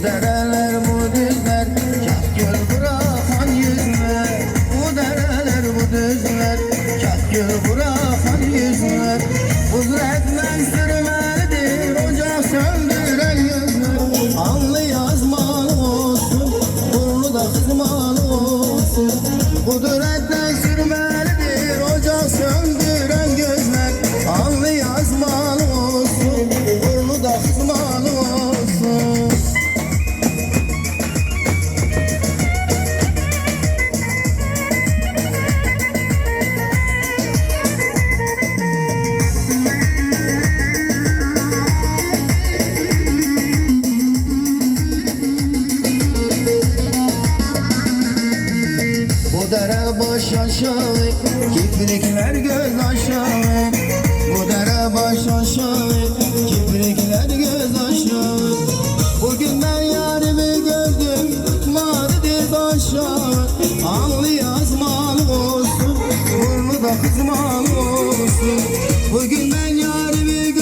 Bu dereler bu düzler Kah göl bırakan yüzler. Bu dereler bu düzler Kah göl bırakan yüzler. Baş aşağı. Kiprikler göz aşağı. Bu dere baş aşağı. Kiprikler göz aşağı. Bugün ben yarimi gördüm. Mağridir aşağı Allı yazmalı olsun. Burnu da kızmalı olsun. Bugün ben yarimi